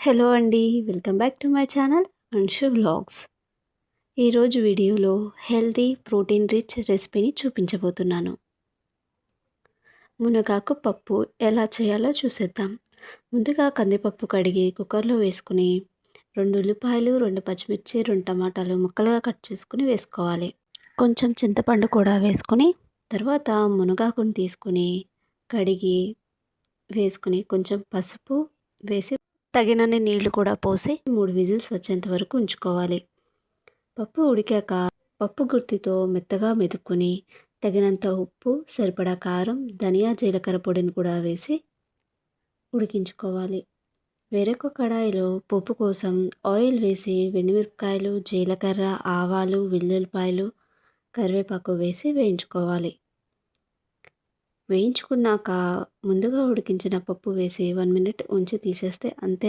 Hello అండి welcome back to my channel Anshu vlogs. ఈరోజు వీడియోలో హెల్తీ ప్రోటీన్ రిచ్ రెసిపీని చూపించబోతున్నాను. మునగాకు పప్పు ఎలా చేయాలో చూసేద్దాం. ముందుగా కందిపప్పు కడిగి కుక్కర్లో వేసుకుని రెండు ఉల్లిపాయలు రెండు పచ్చిమిర్చి రెండు టమాటాలు ముక్కలుగా కట్ చేసుకుని వేసుకోవాలి. కొంచెం చింతపండు కూడా వేసుకుని తర్వాత మునగాకుని తీసుకుని కడిగి వేసుకుని కొంచెం పసుపు వేసి తగినన్ని నీళ్ళు కూడా పోసి మూడు విజిల్స్ వచ్చేంత వరకు ఉంచుకోవాలి. పప్పు ఉడికాక పప్పు గుర్తితో మెత్తగా మెదుక్కుని తగినంత ఉప్పు సరిపడా కారం ధనియా జీలకర్ర పొడిని కూడా వేసి ఉడికించుకోవాలి. వేరొక కడాయిలో పప్పు కోసం ఆయిల్ వేసి వెండిమిరపకాయలు జీలకర్ర ఆవాలు వెల్లుల్లిపాయలు కరివేపాకు వేసి వేయించుకోవాలి. వేయించుకున్నాక ముందుగా ఉడికించిన పప్పు వేసి వన్ మినిట్ ఉంచి తీసేస్తే అంతే